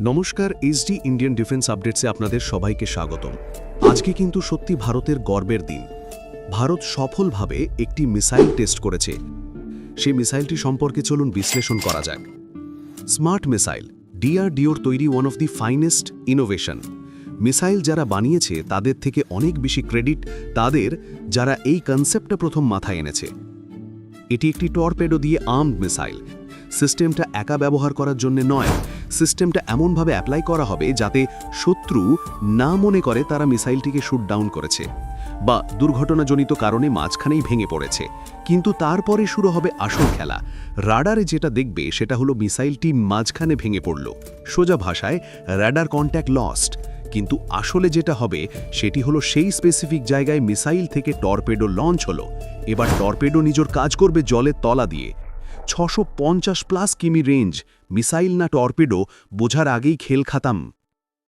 নমস্কার HD Indian defence আপডেটসে আপনাদের সবাইকে স্বাগতম। আজকে কিন্তু সত্যি ভারতের গর্বের দিন। ভারত সফলভাবে একটি মিসাইল টেস্ট করেছে। সেই মিসাইলটি সম্পর্কে চলুন বিশ্লেষণ করা যাক। স্মার্ট মিসাইল, ডিআরডিওর তৈরি one of the finest innovation missile যারা বানিয়েছে, তাদের থেকে অনেক বেশি ক্রেডিট তাদের যারা এই কনসেপ্টটা প্রথম মাথায় এনেছে। এটি একটি টর্পেডো দিয়ে আর্মড মিসাইল। সিস্টেমটা একা ব্যবহার করার জন্য নয় সিস্টেমটা এমনভাবে অ্যাপ্লাই করা হবে যাতে শত্রু না মনে করে তারা মিসাইলটিকে শুট ডাউন করেছে বা দুর্ঘটনাজনিত কারণে মাঝখানেই ভেঙে পড়েছে। কিন্তু তারপরে শুরু হবে আসল খেলা। রাডারে যেটা দেখবে সেটা হলো মিসাইলটি মাঝখানে ভেঙে পড়ল। সোজা ভাষায়, রাডার কন্ট্যাক্ট লস্ট কিন্তু আসলে যেটা হবে, সেটি হলো সেই স্পেসিফিক জায়গায় মিসাইল থেকে টর্পেডো লঞ্চ হলো। এবার টর্পেডো নিজের কাজ করবে জলের তলা দিয়ে। ছশো প্লাস কিমি রেঞ্জ মিসাইল না টর্পেডো বোঝার আগেই খেল খাতাম।